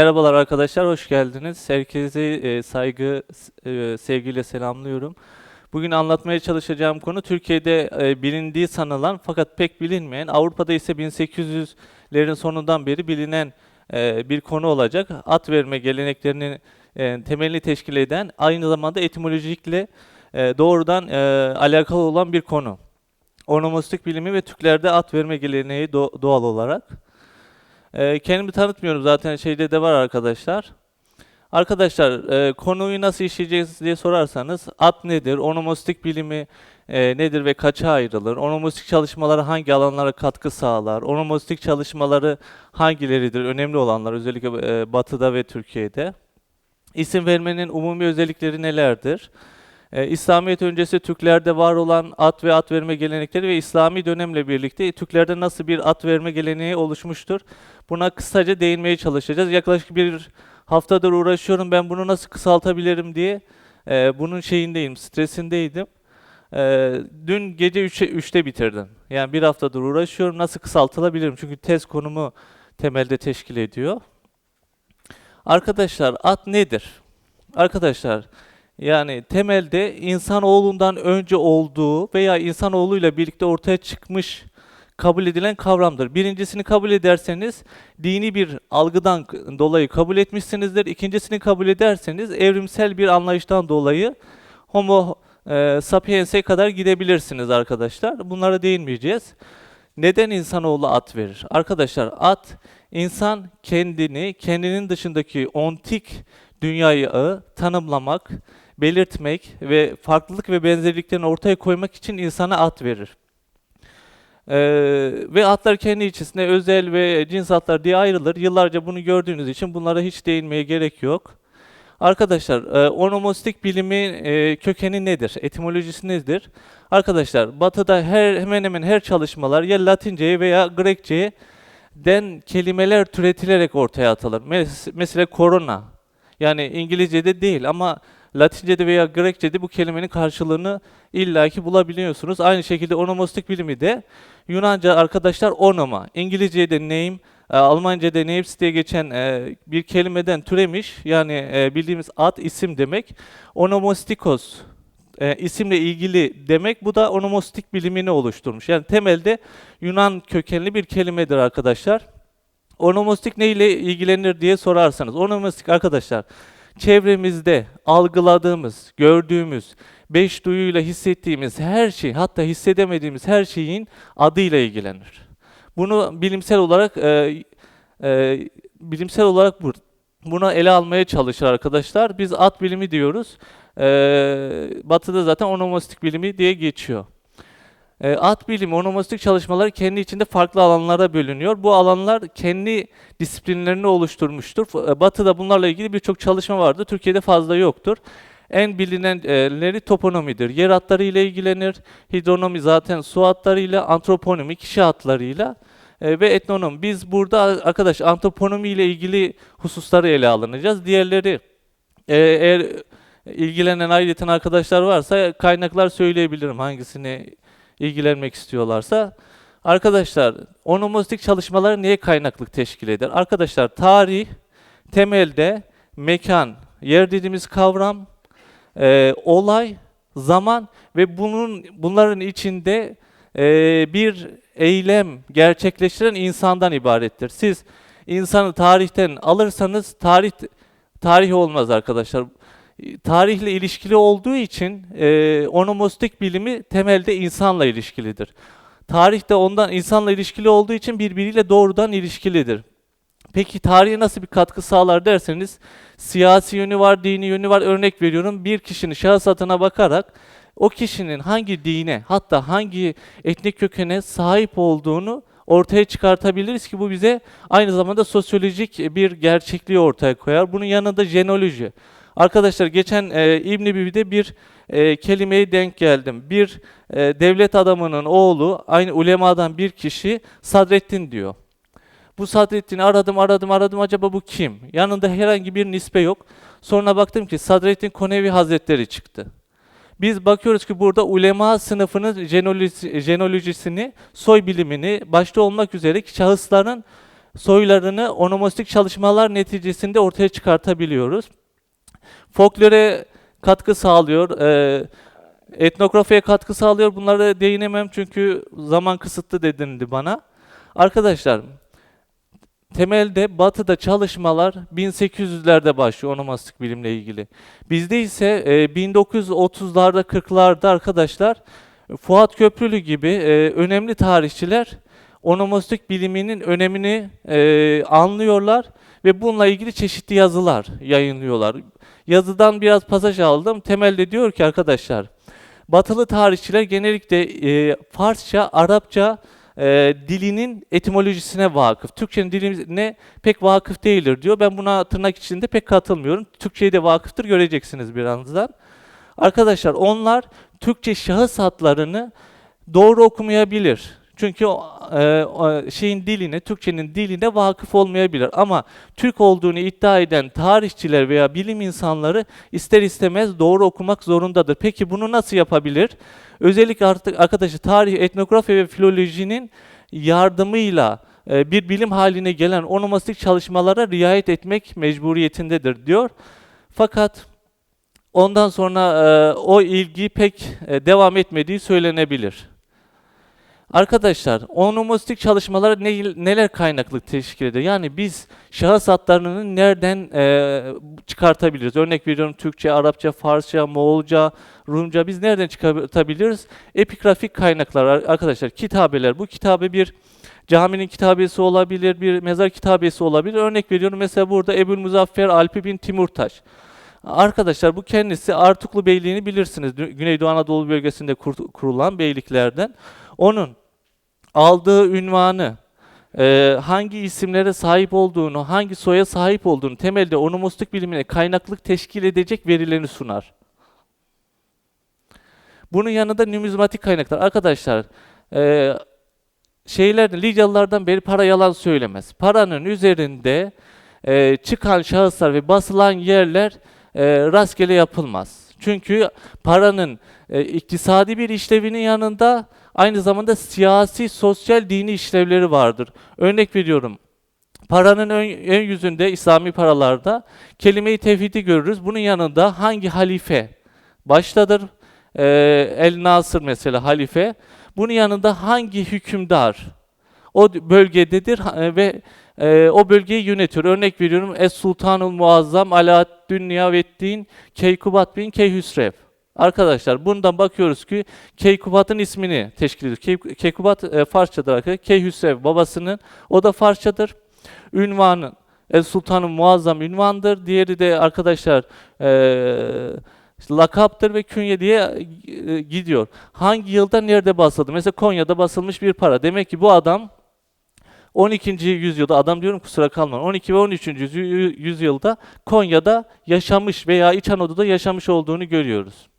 Merhabalar arkadaşlar, hoş geldiniz. Herkese e, saygı, e, sevgiyle selamlıyorum. Bugün anlatmaya çalışacağım konu Türkiye'de e, bilindiği sanılan fakat pek bilinmeyen, Avrupa'da ise 1800'lerin sonundan beri bilinen bir konu olacak. At verme geleneklerinin temelini teşkil eden, aynı zamanda etimolojikle doğrudan alakalı olan bir konu. Onomastik bilimi ve Türklerde at verme geleneği do- doğal olarak. Ee, kendimi tanıtmıyorum zaten şeyde de var arkadaşlar. Arkadaşlar e, konuyu nasıl işleyeceğiz diye sorarsanız at nedir, onomastik bilimi e, nedir ve kaça ayrılır, onomastik çalışmaları hangi alanlara katkı sağlar, onomastik çalışmaları hangileridir, önemli olanlar özellikle e, Batı'da ve Türkiye'de. İsim vermenin umumi özellikleri nelerdir? E, İslamiyet öncesi Türklerde var olan at ve at verme gelenekleri ve İslami dönemle birlikte Türklerde nasıl bir at verme geleneği oluşmuştur? Buna kısaca değinmeye çalışacağız. Yaklaşık bir haftadır uğraşıyorum ben bunu nasıl kısaltabilirim diye. E, bunun şeyindeyim, stresindeydim. E, dün gece 3'e 3'te bitirdim. Yani bir haftadır uğraşıyorum nasıl kısaltılabilirim? Çünkü tez konumu temelde teşkil ediyor. Arkadaşlar at nedir? Arkadaşlar yani temelde insanoğlundan önce olduğu veya insanoğluyla birlikte ortaya çıkmış kabul edilen kavramdır. Birincisini kabul ederseniz dini bir algıdan dolayı kabul etmişsinizdir. İkincisini kabul ederseniz evrimsel bir anlayıştan dolayı homo e, sapiens'e kadar gidebilirsiniz arkadaşlar. Bunlara değinmeyeceğiz. Neden insanoğlu at verir? Arkadaşlar at insan kendini, kendinin dışındaki ontik dünyayı tanımlamak, belirtmek ve farklılık ve benzerliklerini ortaya koymak için insana at verir. Ee, ve atlar kendi içerisinde özel ve cins atlar diye ayrılır. Yıllarca bunu gördüğünüz için bunlara hiç değinmeye gerek yok. Arkadaşlar, e, onomastik bilimin e, kökeni nedir? Etimolojisi nedir? Arkadaşlar, Batı'da her hemen hemen her çalışmalar ya Latince'ye veya Grekçe'ye den kelimeler türetilerek ortaya atılır. Mes- mesela korona. Yani İngilizce'de değil ama Latince'de veya Grekçe'de bu kelimenin karşılığını illaki bulabiliyorsunuz. Aynı şekilde onomastik bilimi de Yunanca arkadaşlar onoma, İngilizce'de name, e, Almanca'da names diye geçen e, bir kelimeden türemiş. Yani e, bildiğimiz ad isim demek. Onomastikos isimle ilgili demek. Bu da onomastik bilimini oluşturmuş. Yani temelde Yunan kökenli bir kelimedir arkadaşlar. Onomastik ne ile ilgilenir diye sorarsanız. Onomastik arkadaşlar çevremizde algıladığımız, gördüğümüz, beş duyuyla hissettiğimiz her şey, hatta hissedemediğimiz her şeyin adıyla ilgilenir. Bunu bilimsel olarak e, e, bilimsel olarak bu, buna ele almaya çalışır arkadaşlar. Biz at bilimi diyoruz. E, batı'da zaten onomastik bilimi diye geçiyor. E, at bilimi, onomastik çalışmalar kendi içinde farklı alanlara bölünüyor. Bu alanlar kendi disiplinlerini oluşturmuştur. E, Batı'da bunlarla ilgili birçok çalışma vardır. Türkiye'de fazla yoktur. En bilinenleri toponomidir. Yer hatları ile ilgilenir. Hidronomi zaten su hatlarıyla, antroponomi kişi hatlarıyla e, ve etnonomi. Biz burada arkadaş antroponomi ile ilgili hususları ele alınacağız. Diğerleri e, eğer ilgilenen ayrıyeten arkadaşlar varsa kaynaklar söyleyebilirim hangisini ilgilenmek istiyorlarsa. Arkadaşlar, onomastik çalışmalar niye kaynaklık teşkil eder? Arkadaşlar, tarih temelde mekan, yer dediğimiz kavram, e, olay, zaman ve bunun bunların içinde e, bir eylem gerçekleştiren insandan ibarettir. Siz insanı tarihten alırsanız tarih tarih olmaz arkadaşlar. Tarihle ilişkili olduğu için e, onomastik bilimi temelde insanla ilişkilidir. Tarih de ondan insanla ilişkili olduğu için birbiriyle doğrudan ilişkilidir. Peki tarihe nasıl bir katkı sağlar derseniz siyasi yönü var, dini yönü var. Örnek veriyorum bir kişinin şahıs adına bakarak o kişinin hangi dine hatta hangi etnik kökene sahip olduğunu ortaya çıkartabiliriz ki bu bize aynı zamanda sosyolojik bir gerçekliği ortaya koyar. Bunun yanında jenoloji. Arkadaşlar geçen e, İbn Bibi'de bir e, kelimeye denk geldim. Bir e, devlet adamının oğlu aynı ulemadan bir kişi Sadrettin diyor. Bu Sadrettin'i aradım aradım aradım acaba bu kim? Yanında herhangi bir nispe yok. Sonra baktım ki Sadrettin Konevi Hazretleri çıktı. Biz bakıyoruz ki burada ulema sınıfının jenolojisi- jenolojisini, soy bilimini başta olmak üzere şahısların soylarını onomastik çalışmalar neticesinde ortaya çıkartabiliyoruz. Folklore katkı sağlıyor, e, etnografiye katkı sağlıyor. Bunlara değinemem çünkü zaman kısıtlı dedildi bana. Arkadaşlar, temelde batıda çalışmalar 1800'lerde başlıyor onomastik bilimle ilgili. Bizde ise e, 1930'larda 40'larda arkadaşlar Fuat Köprülü gibi e, önemli tarihçiler onomastik biliminin önemini e, anlıyorlar ve bununla ilgili çeşitli yazılar yayınlıyorlar. Yazıdan biraz pasaj aldım. Temelde diyor ki arkadaşlar, batılı tarihçiler genellikle e, Farsça, Arapça e, dilinin etimolojisine vakıf. Türkçenin diline pek vakıf değildir diyor. Ben buna tırnak içinde pek katılmıyorum. Türkçe'ye de vakıftır göreceksiniz birazdan. Arkadaşlar onlar Türkçe şahıs hatlarını doğru okumayabilir. Çünkü e, şeyin diline, Türkçenin diline vakıf olmayabilir. Ama Türk olduğunu iddia eden tarihçiler veya bilim insanları ister istemez doğru okumak zorundadır. Peki bunu nasıl yapabilir? Özellikle artık arkadaşlar tarih, etnografi ve filolojinin yardımıyla e, bir bilim haline gelen onomastik çalışmalara riayet etmek mecburiyetindedir diyor. Fakat ondan sonra e, o ilgi pek e, devam etmediği söylenebilir. Arkadaşlar, onomastik çalışmalara ne, neler kaynaklık teşkil eder? Yani biz şahıs hatlarını nereden e, çıkartabiliriz? Örnek veriyorum Türkçe, Arapça, Farsça, Moğolca, Rumca biz nereden çıkartabiliriz? Epigrafik kaynaklar ar- arkadaşlar, kitabeler. Bu kitabe bir caminin kitabesi olabilir, bir mezar kitabesi olabilir. Örnek veriyorum mesela burada Ebul Muzaffer Alpi bin Timurtaş. Arkadaşlar bu kendisi Artuklu Beyliğini bilirsiniz. Güneydoğu Anadolu bölgesinde kur- kurulan beyliklerden. Onun aldığı ünvanı, e, hangi isimlere sahip olduğunu, hangi soya sahip olduğunu temelde onomastik bilimine kaynaklık teşkil edecek verilerini sunar. Bunun yanında numizmatik kaynaklar. Arkadaşlar, e, şeylerden, Lidyalılardan beri para yalan söylemez. Paranın üzerinde e, çıkan şahıslar ve basılan yerler e, rastgele yapılmaz. Çünkü paranın e, iktisadi bir işlevinin yanında aynı zamanda siyasi, sosyal, dini işlevleri vardır. Örnek veriyorum. Paranın ön, ön yüzünde İslami paralarda kelime-i tevhidi görürüz. Bunun yanında hangi halife baştadır? Ee, El Nasır mesela halife. Bunun yanında hangi hükümdar o bölgededir e, ve e, o bölgeyi yönetiyor. Örnek veriyorum Es Sultanul Muazzam Alaaddin Niyavettin Keykubat bin Keyhüsrev. Arkadaşlar bundan bakıyoruz ki Keykubat'ın ismini teşkil ediyor. Key- Keykubat e, Farsçadır arkadaşlar. Keyhüsrev babasının o da Farsçadır. Ünvanı El Sultan'ın muazzam ünvandır. Diğeri de arkadaşlar e, lakaptır ve künye diye e, gidiyor. Hangi yılda nerede basıldı? Mesela Konya'da basılmış bir para. Demek ki bu adam 12. yüzyılda adam diyorum kusura kalmayın. 12 ve 13. yüzy- yüzyılda Konya'da yaşamış veya İç Anadolu'da yaşamış olduğunu görüyoruz.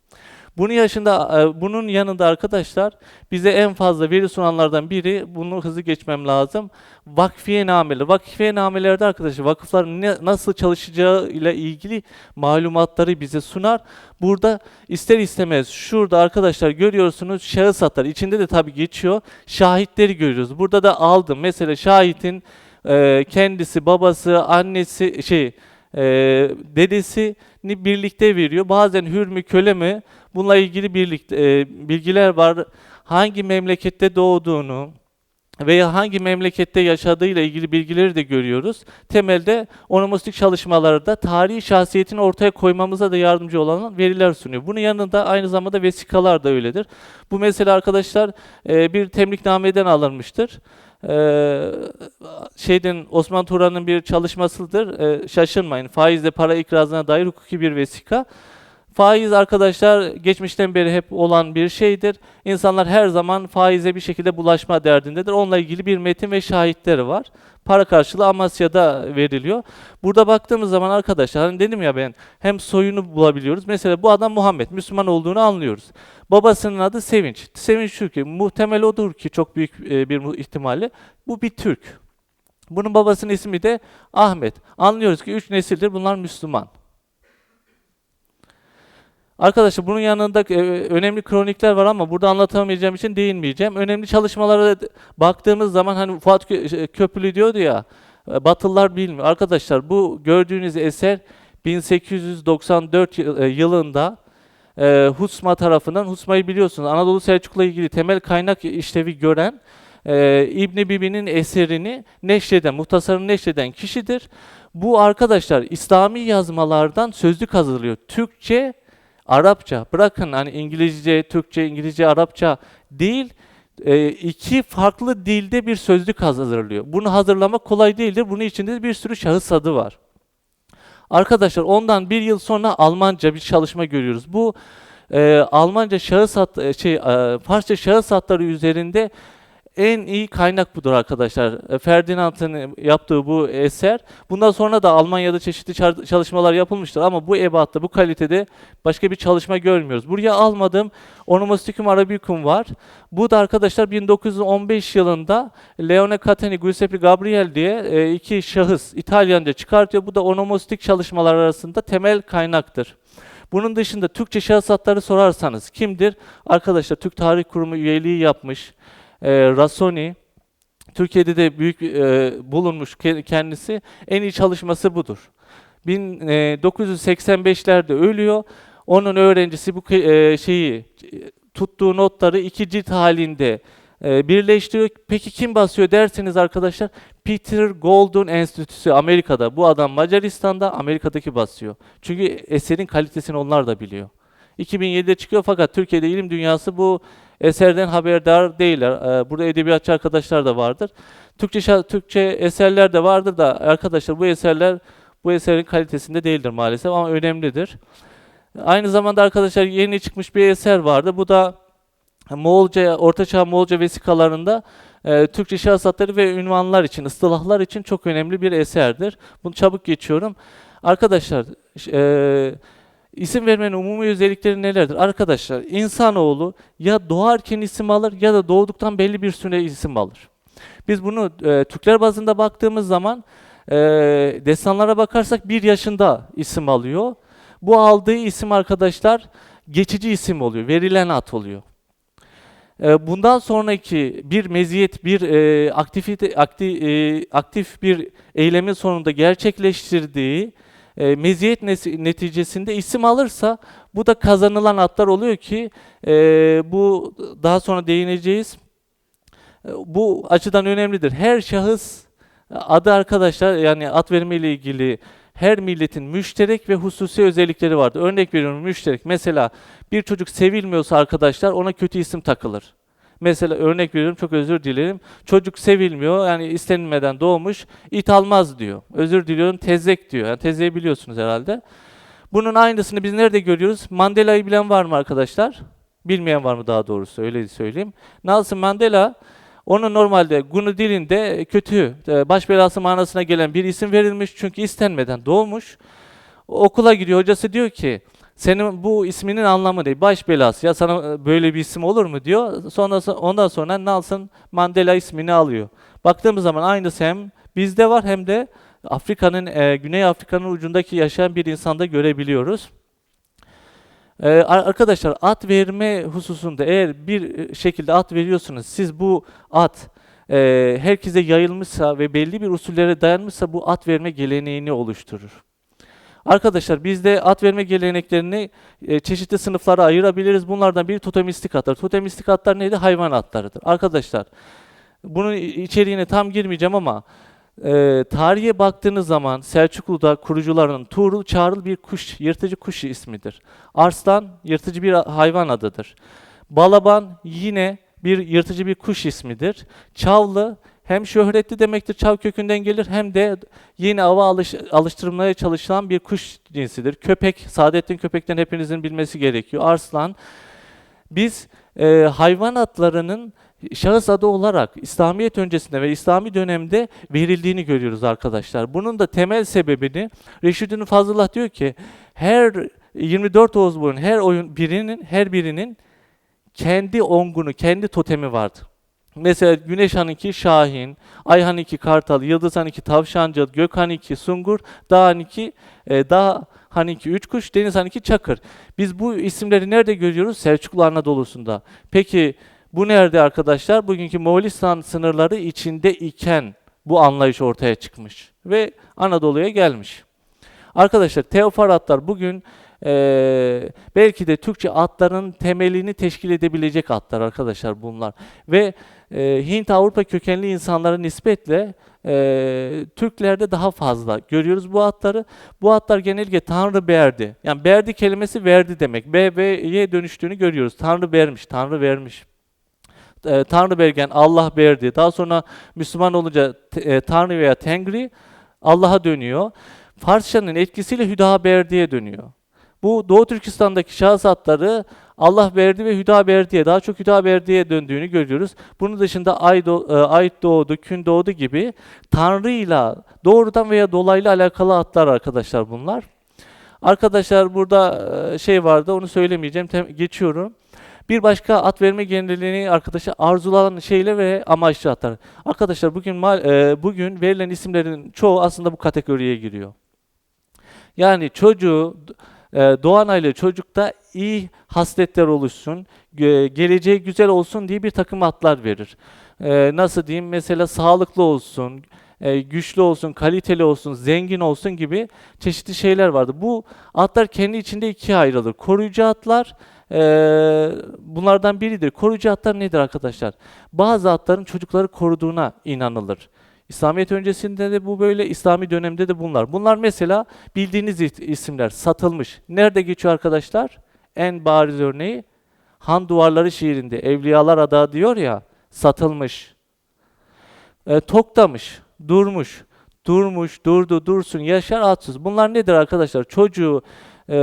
Bunun yaşında e, bunun yanında arkadaşlar bize en fazla veri sunanlardan biri bunu hızlı geçmem lazım. Vakfiye nameleri. Vakfiye namelerde arkadaşlar vakıfların ne, nasıl çalışacağı ile ilgili malumatları bize sunar. Burada ister istemez şurada arkadaşlar görüyorsunuz şahıs hatları. İçinde de tabii geçiyor. Şahitleri görüyoruz. Burada da aldım. Mesela şahitin e, kendisi, babası, annesi şey e, dedesini birlikte veriyor. Bazen hür mü köle mi bununla ilgili birlikte e, bilgiler var. Hangi memlekette doğduğunu veya hangi memlekette yaşadığıyla ilgili bilgileri de görüyoruz. Temelde onomastik çalışmalarda tarihi şahsiyetini ortaya koymamıza da yardımcı olan veriler sunuyor. Bunun yanında aynı zamanda vesikalar da öyledir. Bu mesela arkadaşlar e, bir temliknameden alınmıştır. E, şeyden Osman Turan'ın bir çalışmasıdır. E, şaşırmayın. Faizle para ikrazına dair hukuki bir vesika. Faiz arkadaşlar geçmişten beri hep olan bir şeydir. İnsanlar her zaman faize bir şekilde bulaşma derdindedir. Onunla ilgili bir metin ve şahitleri var. Para karşılığı Amasya'da veriliyor. Burada baktığımız zaman arkadaşlar hani dedim ya ben hem soyunu bulabiliyoruz. Mesela bu adam Muhammed Müslüman olduğunu anlıyoruz. Babasının adı Sevinç. Sevinç ki muhtemel odur ki çok büyük e, bir ihtimalle bu bir Türk. Bunun babasının ismi de Ahmet. Anlıyoruz ki üç nesildir bunlar Müslüman. Arkadaşlar bunun yanında e, önemli kronikler var ama burada anlatamayacağım için değinmeyeceğim. Önemli çalışmalara baktığımız zaman hani Fuat Kö- Köprülü diyordu ya e, Batılılar bilmiyor. Arkadaşlar bu gördüğünüz eser 1894 yıl- e, yılında Husma tarafından Husma'yı biliyorsunuz Anadolu Selçuklu'la ilgili temel kaynak işlevi gören e, İbn Bibi'nin eserini neşreden, muhtasarını neşreden kişidir. Bu arkadaşlar İslami yazmalardan sözlük hazırlıyor. Türkçe, Arapça. Bırakın hani İngilizce, Türkçe, İngilizce, Arapça değil. e, iki farklı dilde bir sözlük hazırlıyor. Bunu hazırlamak kolay değildir. Bunun içinde bir sürü şahıs adı var. Arkadaşlar ondan bir yıl sonra Almanca bir çalışma görüyoruz. Bu e, Almanca şahıs hat, e, şey e, Farsça şahıs hatları üzerinde en iyi kaynak budur arkadaşlar. E, Ferdinand'ın yaptığı bu eser. Bundan sonra da Almanya'da çeşitli çalışmalar yapılmıştır ama bu ebatta, bu kalitede başka bir çalışma görmüyoruz. Buraya almadığım Onomasticum Arabicum var. Bu da arkadaşlar 1915 yılında Leone Cateni, Giuseppe Gabriel diye e, iki şahıs İtalyanca çıkartıyor. Bu da onomastik çalışmalar arasında temel kaynaktır. Bunun dışında Türkçe şahıs adları sorarsanız kimdir? Arkadaşlar Türk Tarih Kurumu üyeliği yapmış. E, Rasoni, Türkiye'de de büyük e, bulunmuş ke- kendisi. En iyi çalışması budur. 1985'lerde ölüyor. Onun öğrencisi bu e, şeyi e, tuttuğu notları iki cilt halinde e, birleştiriyor. Peki kim basıyor derseniz arkadaşlar Peter Golden Enstitüsü Amerika'da. Bu adam Macaristan'da Amerika'daki basıyor. Çünkü eserin kalitesini onlar da biliyor. 2007'de çıkıyor fakat Türkiye'de ilim dünyası bu eserden haberdar değiller. Ee, Burada edebiyatçı arkadaşlar da vardır. Türkçe Türkçe eserler de vardır da arkadaşlar bu eserler bu eserin kalitesinde değildir maalesef ama önemlidir. Aynı zamanda arkadaşlar yeni çıkmış bir eser vardı. Bu da Moğolca, Ortaçağ Moğolca vesikalarında e, Türkçe şahıs adları ve ünvanlar için, ıstılahlar için çok önemli bir eserdir. Bunu çabuk geçiyorum. Arkadaşlar, e, isim vermenin umumi özellikleri nelerdir? Arkadaşlar, insanoğlu ya doğarken isim alır ya da doğduktan belli bir süre isim alır. Biz bunu e, Türkler bazında baktığımız zaman e, destanlara bakarsak bir yaşında isim alıyor. Bu aldığı isim arkadaşlar geçici isim oluyor, verilen ad oluyor. E, Bundan sonraki bir meziyet, bir e, aktivite, akti, e, aktif bir eylemin sonunda gerçekleştirdiği e, meziyet neticesinde isim alırsa bu da kazanılan adlar oluyor ki e, bu daha sonra değineceğiz. E, Bu açıdan önemlidir. Her şahıs adı arkadaşlar yani ad verme ile ilgili her milletin müşterek ve hususi özellikleri vardır. Örnek veriyorum müşterek. Mesela bir çocuk sevilmiyorsa arkadaşlar ona kötü isim takılır. Mesela örnek veriyorum çok özür dilerim. Çocuk sevilmiyor yani istenilmeden doğmuş it almaz diyor. Özür diliyorum tezek diyor. Yani tezeyi biliyorsunuz herhalde. Bunun aynısını biz nerede görüyoruz? Mandela'yı bilen var mı arkadaşlar? Bilmeyen var mı daha doğrusu öyle söyleyeyim. Nelson Mandela onun normalde Gunu dilinde kötü, e, baş belası manasına gelen bir isim verilmiş çünkü istenmeden doğmuş. Okula gidiyor hocası diyor ki senin bu isminin anlamı ne? Baş belası. Ya sana e, böyle bir isim olur mu diyor. Sonra ondan sonra Nelson Mandela ismini alıyor. Baktığımız zaman aynısı hem bizde var hem de Afrika'nın e, Güney Afrika'nın ucundaki yaşayan bir insanda görebiliyoruz. Ee, ar- arkadaşlar at verme hususunda eğer bir e, şekilde at veriyorsunuz siz bu at e, herkese yayılmışsa ve belli bir usullere dayanmışsa bu at verme geleneğini oluşturur. Arkadaşlar bizde at verme geleneklerini e, çeşitli sınıflara ayırabiliriz. Bunlardan biri totemistik atlar. Totemistik atlar neydi? Hayvan atlarıdır. Arkadaşlar bunun içeriğine tam girmeyeceğim ama e, tarihe baktığınız zaman Selçuklu'da kurucuların Tuğrul Çağrıl bir kuş, yırtıcı kuş ismidir. Arslan yırtıcı bir hayvan adıdır. Balaban yine bir yırtıcı bir kuş ismidir. Çavlı hem şöhretli demektir, çav kökünden gelir hem de yeni ava alış, alıştırmaya çalışılan bir kuş cinsidir. Köpek, Saadettin Köpek'ten hepinizin bilmesi gerekiyor. Arslan. Biz e, hayvan atlarının şahıs adı olarak İslamiyet öncesinde ve İslami dönemde verildiğini görüyoruz arkadaşlar. Bunun da temel sebebini Reşidun Fazıllah diyor ki her 24 Oğuz boyunun her oyun birinin her birinin kendi ongunu, kendi totemi vardı. Mesela Güneş Han 2 Şahin, Ay Han 2 Kartal, Yıldız Han 2 Tavşancıl, Gök Han 2 Sungur, Dağ Han 2 e, Dağ Han 2 Üç Kuş, Deniz Han 2 Çakır. Biz bu isimleri nerede görüyoruz? Selçuklu Anadolu'sunda. Peki bu nerede arkadaşlar? Bugünkü Moğolistan sınırları içinde iken bu anlayış ortaya çıkmış ve Anadolu'ya gelmiş. Arkadaşlar teofaratlar bugün eee, belki de Türkçe adların temelini teşkil edebilecek adlar arkadaşlar bunlar. Ve eee, Hint-Avrupa kökenli insanlara nispetle eee, Türklerde daha fazla görüyoruz bu adları. Bu adlar genellikle Tanrı berdi. Yani berdi kelimesi verdi demek. B ve Y dönüştüğünü görüyoruz. Tanrı vermiş, Tanrı vermiş. Eee, Tanrı bergen, Allah berdi. Daha sonra Müslüman olunca eee, Tanrı veya Tengri Allah'a dönüyor. Farsçanın etkisiyle Hüda Berdi'ye dönüyor. Bu Doğu Türkistan'daki şahıs adları Allah verdi ve Hüda Berdi'ye daha çok Hüda Berdi'ye döndüğünü görüyoruz. Bunun dışında Ay, do- e, Ay doğdu, Kün doğdu gibi Tanrı'yla doğrudan veya dolaylı alakalı adlar arkadaşlar bunlar. Arkadaşlar burada e, şey vardı onu söylemeyeceğim geçiyorum. Bir başka at verme genelliğini arkadaşlar arzulanan şeyle ve amaçlı atlar. Arkadaşlar bugün e, bugün verilen isimlerin çoğu aslında bu kategoriye giriyor. Yani çocuğu doğan aile çocukta iyi hasletler oluşsun, ge- geleceği güzel olsun diye bir takım atlar verir. E, nasıl diyeyim? Mesela sağlıklı olsun, e, güçlü olsun, kaliteli olsun, zengin olsun gibi çeşitli şeyler vardı. Bu atlar kendi içinde ikiye ayrılır. Koruyucu atlar e, bunlardan biridir. Koruyucu atlar nedir arkadaşlar? Bazı atların çocukları koruduğuna inanılır. İslamiyet öncesinde de bu böyle, İslami dönemde de bunlar. Bunlar mesela bildiğiniz is- isimler, satılmış. Nerede geçiyor arkadaşlar? En bariz örneği Han Duvarları şiirinde Evliyalar Ada diyor ya, satılmış. E, toktamış, durmuş, durmuş, durdu, dursun, yaşar, atsız. Bunlar nedir arkadaşlar? Çocuğu e,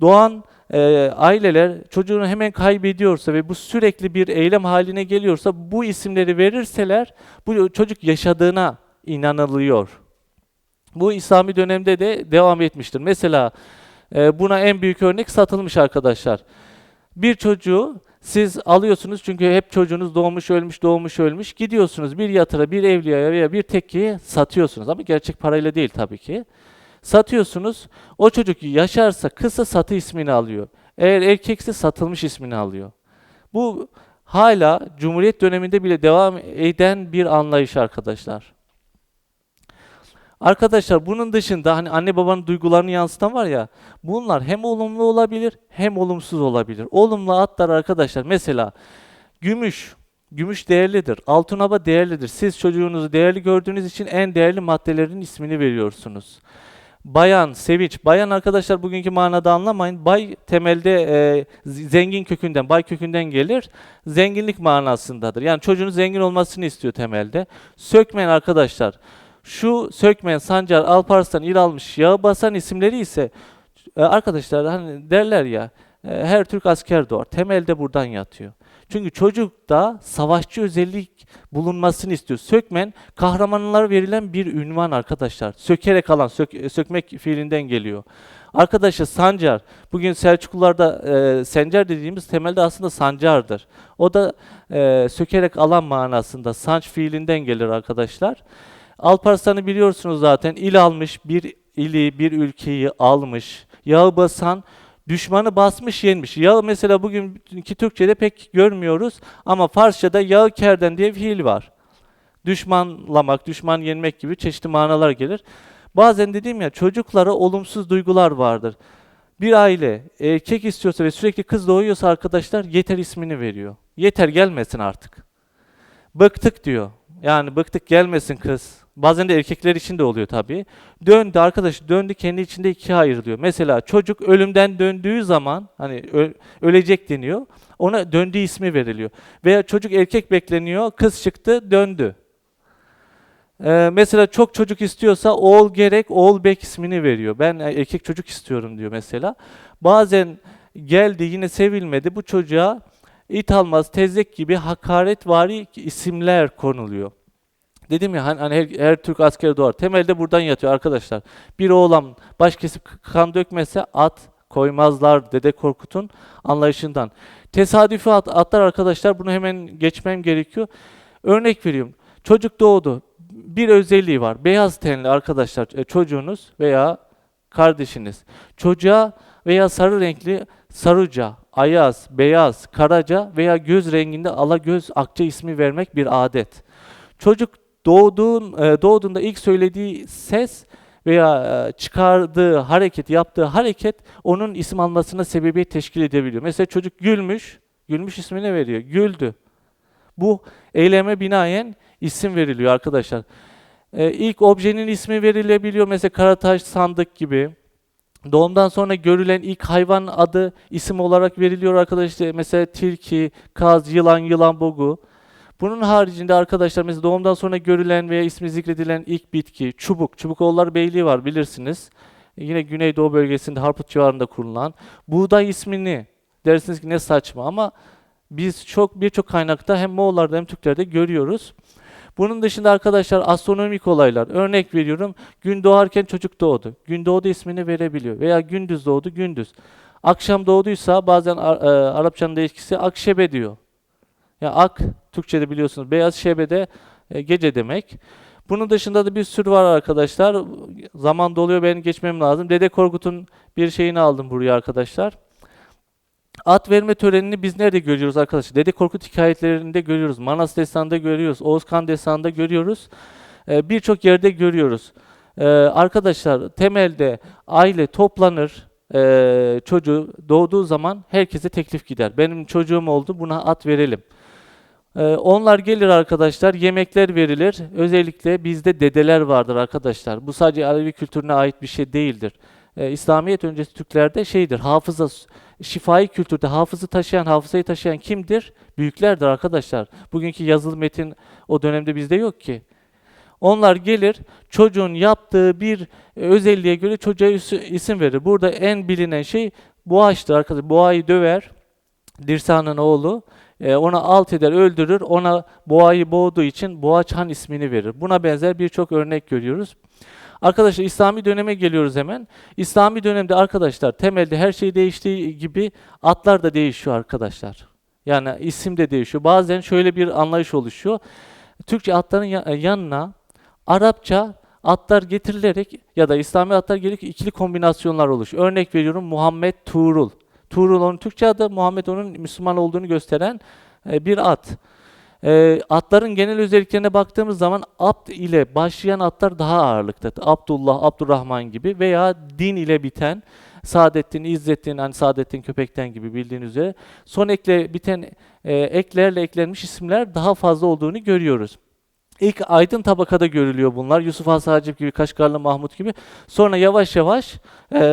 doğan e, aileler çocuğunu hemen kaybediyorsa ve bu sürekli bir eylem haline geliyorsa bu isimleri verirseler bu çocuk yaşadığına inanılıyor. Bu İslami dönemde de devam etmiştir. Mesela e, buna en büyük örnek satılmış arkadaşlar. Bir çocuğu siz alıyorsunuz çünkü hep çocuğunuz doğmuş ölmüş doğmuş ölmüş gidiyorsunuz bir yatıra bir evliyaya veya bir tekkiye satıyorsunuz ama gerçek parayla değil tabii ki. Satıyorsunuz o çocuk yaşarsa kızsa satı ismini alıyor. Eğer erkekse satılmış ismini alıyor. Bu hala Cumhuriyet döneminde bile devam eden bir anlayış arkadaşlar. Arkadaşlar bunun dışında hani anne babanın duygularını yansıtan var ya bunlar hem olumlu olabilir hem olumsuz olabilir. Olumlu atlar arkadaşlar mesela gümüş. Gümüş değerlidir. Altın aba değerlidir. Siz çocuğunuzu değerli gördüğünüz için en değerli maddelerin ismini veriyorsunuz. Bayan, sevinç. Bayan arkadaşlar bugünkü manada anlamayın. Bay temelde e, zengin kökünden, bay kökünden gelir. Zenginlik manasındadır. Yani çocuğunun zengin olmasını istiyor temelde. Sökmen arkadaşlar. Şu Sökmen, Sancar, Alparslan, İlalmış, Yağı Basan isimleri ise e, arkadaşlar hani derler ya her Türk asker doğar. Temelde buradan yatıyor. Çünkü çocukta savaşçı özellik bulunmasını istiyor. Sökmen kahramanlara verilen bir ünvan arkadaşlar. Sökerek alan, sök- sökmek fiilinden geliyor. Arkadaşlar sancar. Bugün Selçuklularda e, sencer dediğimiz temelde aslında sancardır. O da e, sökerek alan manasında sanç fiilinden gelir arkadaşlar. Alparslan'ı biliyorsunuz zaten. İl almış, bir ili, bir ülkeyi almış. Yağı basan, düşmanı basmış, yenmiş. Yağı mesela bugünkü Türkçe'de pek görmüyoruz ama Farsça'da yağı kerden diye fiil var. Düşmanlamak, düşman yenmek gibi çeşitli manalar gelir. Bazen dediğim ya çocuklara olumsuz duygular vardır. Bir aile erkek istiyorsa ve sürekli kız doğuyorsa arkadaşlar yeter ismini veriyor. Yeter gelmesin artık. Bıktık diyor. Yani bıktık gelmesin kız. Bazen de erkekler için de oluyor tabii. Döndü arkadaş döndü kendi içinde ikiye ayrılıyor. Mesela çocuk ölümden döndüğü zaman hani ölecek deniyor. Ona döndüğü ismi veriliyor. Veya çocuk erkek bekleniyor, kız çıktı, döndü. Ee, mesela çok çocuk istiyorsa oğul gerek, oğul bek ismini veriyor. Ben erkek çocuk istiyorum diyor mesela. Bazen geldi yine sevilmedi bu çocuğa it almaz, tezek gibi hakaretvari isimler konuluyor. Dedim ya hani, hani her, her Türk askeri doğar. Temelde buradan yatıyor arkadaşlar. Bir oğlan baş kesip kan dökmese at koymazlar Dede Korkut'un anlayışından. Tesadüfi ad- adlar arkadaşlar bunu hemen geçmem gerekiyor. Örnek veriyorum. Çocuk doğdu. Bir özelliği var. Beyaz tenli arkadaşlar e, çocuğunuz veya kardeşiniz. Çocuğa veya sarı renkli sarıca, ayaz, beyaz, karaca veya göz renginde alagöz akça ismi vermek bir adet. Çocuk doğduğun, e, doğduğunda ilk söylediği ses veya e, çıkardığı hareket, yaptığı hareket onun isim almasına sebebiyet teşkil edebiliyor. Mesela çocuk gülmüş, gülmüş ismini veriyor, güldü. Bu eyleme binaen isim veriliyor arkadaşlar. Ee, ilk objenin ismi verilebiliyor. Mesela karataş, sandık gibi. Doğumdan sonra görülen ilk hayvan adı isim olarak veriliyor arkadaşlar. Mesela tilki, kaz, yılan, yılan bogu. Bunun haricinde arkadaşlar mesela doğumdan sonra görülen veya ismi zikredilen ilk bitki, çubuk. Çubukoğulları Beyliği var bilirsiniz. Yine Güneydoğu bölgesinde Harput civarında kurulan. Buğday ismini dersiniz ki ne saçma ama biz çok birçok kaynakta hem Moğollarda hem Türklerde görüyoruz. Bunun dışında arkadaşlar astronomik olaylar. Örnek veriyorum. Gün doğarken çocuk doğdu. Gün doğdu ismini verebiliyor. Veya gündüz doğdu gündüz. Akşam doğduysa bazen Ar- e, Arapçanın değişkisi akşebe diyor. Ya ak Türkçe'de biliyorsunuz beyaz şebe de e, gece demek. Bunun dışında da bir sürü var arkadaşlar. Zaman doluyor benim geçmem lazım. Dede Korkut'un bir şeyini aldım buraya arkadaşlar. At verme törenini biz nerede görüyoruz arkadaşlar? Dede Korkut hikayelerinde görüyoruz. Manas Destanı'nda görüyoruz. Oğuzkan Destanı'nda görüyoruz. Ee, Birçok yerde görüyoruz. Ee, arkadaşlar temelde aile toplanır. Ee, çocuğu doğduğu zaman herkese teklif gider. Benim çocuğum oldu buna at verelim. Ee, onlar gelir arkadaşlar, yemekler verilir. Özellikle bizde dedeler vardır arkadaşlar. Bu sadece Alevi kültürüne ait bir şey değildir. Ee, İslamiyet öncesi Türklerde şeydir, hafıza, şifai kültürde hafızı taşıyan, hafızayı taşıyan kimdir? Büyüklerdir arkadaşlar. Bugünkü yazılı metin o dönemde bizde yok ki. Onlar gelir, çocuğun yaptığı bir özelliğe göre çocuğa is- isim verir. Burada en bilinen şey boğaçtır arkadaşlar. Boğayı döver, Dirsan'ın oğlu. E, ona alt eder, öldürür. Ona boğayı boğduğu için Boğaç Han ismini verir. Buna benzer birçok örnek görüyoruz. Arkadaşlar İslami döneme geliyoruz hemen. İslami dönemde arkadaşlar temelde her şey değiştiği gibi atlar da değişiyor arkadaşlar. Yani isim de değişiyor. Bazen şöyle bir anlayış oluşuyor. Türkçe atların ya- yanına Arapça atlar getirilerek ya da İslami atlar gelerek ikili kombinasyonlar oluşuyor. Örnek veriyorum Muhammed Tuğrul. Tuğrul onun Türkçe adı, Muhammed onun Müslüman olduğunu gösteren e, bir at. E, atların genel özelliklerine baktığımız zaman Abd ile başlayan atlar daha ağırlıktadır. Abdullah, Abdurrahman gibi veya din ile biten Saadettin, İzzettin, hani Saadettin köpekten gibi bildiğiniz üzere son ekle biten e, eklerle eklenmiş isimler daha fazla olduğunu görüyoruz. İlk aydın tabakada görülüyor bunlar. Yusuf Has Hacip gibi, Kaşgarlı Mahmut gibi. Sonra yavaş yavaş e,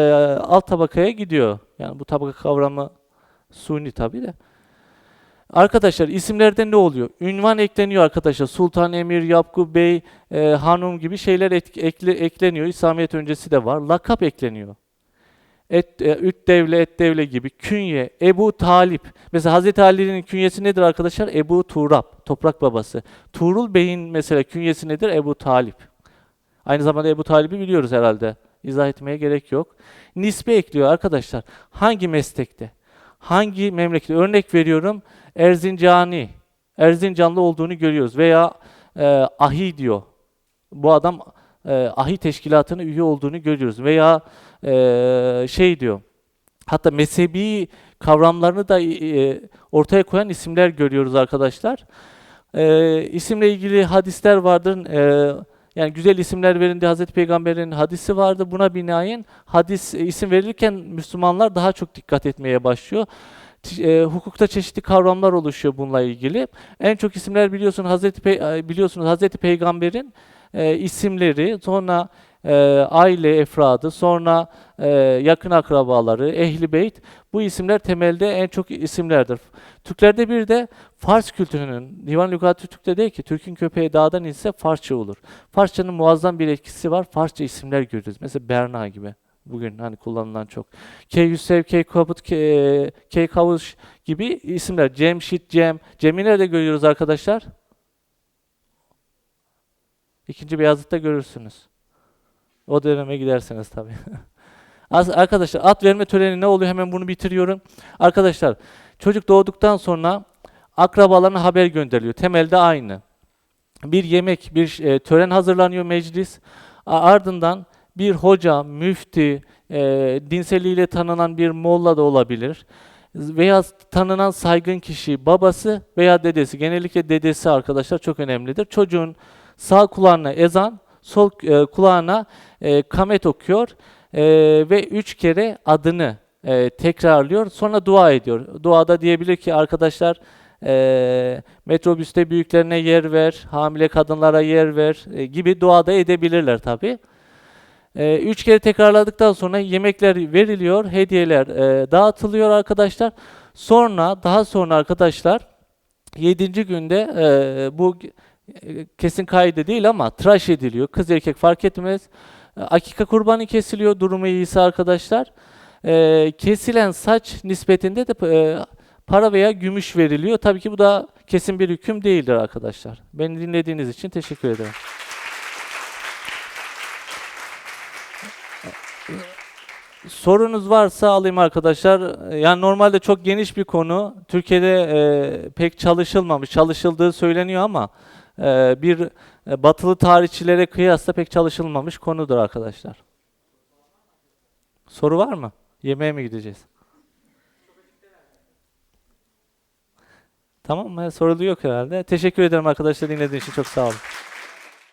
alt tabakaya gidiyor. Yani bu tabaka kavramı suni tabi de. Arkadaşlar isimlerde ne oluyor? Ünvan ekleniyor arkadaşlar. Sultan, Emir, Yakup Bey, e, Hanım gibi şeyler et- ekle- ekleniyor. İslamiyet öncesi de var. Lakap ekleniyor. Et, e, Üt Devle, Et Devle gibi. Künye, Ebu Talip. Mesela Hazreti Ali'nin künyesi nedir arkadaşlar? Ebu Turab, toprak babası. Tuğrul Bey'in mesela künyesi nedir? Ebu Talip. Aynı zamanda Ebu Talip'i biliyoruz herhalde. İzah etmeye gerek yok. Nisbe ekliyor arkadaşlar. Hangi meslekte? Hangi memlekette? Örnek veriyorum. Erzincani. Erzincanlı olduğunu görüyoruz. Veya e, Ahi diyor. Bu adam e, Ahi teşkilatına üye olduğunu görüyoruz. Veya e, şey diyor. Hatta mezhebi kavramlarını da e, ortaya koyan isimler görüyoruz arkadaşlar. E, isimle ilgili hadisler vardır. E, yani güzel isimler verildiği Hazreti Peygamber'in hadisi vardı. Buna binaen hadis e, isim verilirken Müslümanlar daha çok dikkat etmeye başlıyor. E, hukukta çeşitli kavramlar oluşuyor bununla ilgili. En çok isimler biliyorsun Hazreti Pey- e, biliyorsunuz Hazreti Peygamber'in e, isimleri, sonra e, aile efradı, sonra e, yakın akrabaları, ehli beyt bu isimler temelde en çok isimlerdir. Türklerde bir de Fars kültürünün, Divan Lügatı Türk'te değil ki, Türk'ün köpeği dağdan inse Farsça olur. Farsçanın muazzam bir etkisi var. Farsça isimler görüyoruz. Mesela Berna gibi. Bugün hani kullanılan çok. K. Yusuf, K. Kabut, K. K. Kavuş gibi isimler. Cemşit, Cem. Cem'i nerede görüyoruz arkadaşlar? İkinci Beyazıt'ta görürsünüz. O döneme giderseniz tabii. Arkadaşlar at verme töreni ne oluyor? Hemen bunu bitiriyorum. Arkadaşlar çocuk doğduktan sonra akrabalarına haber gönderiliyor. Temelde aynı. Bir yemek, bir e, tören hazırlanıyor meclis. Ardından bir hoca, müfti, e, dinseliyle tanınan bir molla da olabilir. Veya tanınan saygın kişi, babası veya dedesi. Genellikle dedesi arkadaşlar çok önemlidir. Çocuğun sağ kulağına ezan, sol e, kulağına e, kamet okuyor e, ve üç kere adını e, tekrarlıyor. Sonra dua ediyor. Duada diyebilir ki arkadaşlar e, metrobüste büyüklerine yer ver, hamile kadınlara yer ver e, gibi duada edebilirler tabi. E, üç kere tekrarladıktan sonra yemekler veriliyor, hediyeler e, dağıtılıyor arkadaşlar. Sonra daha sonra arkadaşlar yedinci günde e, bu e, kesin kaydı değil ama tıraş ediliyor. Kız erkek fark etmez. E, Akika kurbanı kesiliyor durumu iyiyse arkadaşlar. E, kesilen saç nispetinde de e, para veya gümüş veriliyor. Tabii ki bu da kesin bir hüküm değildir arkadaşlar. Beni dinlediğiniz için teşekkür ederim. Sorunuz varsa alayım arkadaşlar. Yani normalde çok geniş bir konu. Türkiye'de e, pek çalışılmamış, çalışıldığı söyleniyor ama e, bir e, batılı tarihçilere kıyasla pek çalışılmamış konudur arkadaşlar. Soru var mı? Yemeğe mi gideceğiz? Tamam mı? Sorulu yok herhalde. Teşekkür ederim arkadaşlar dinlediğiniz için çok sağ olun.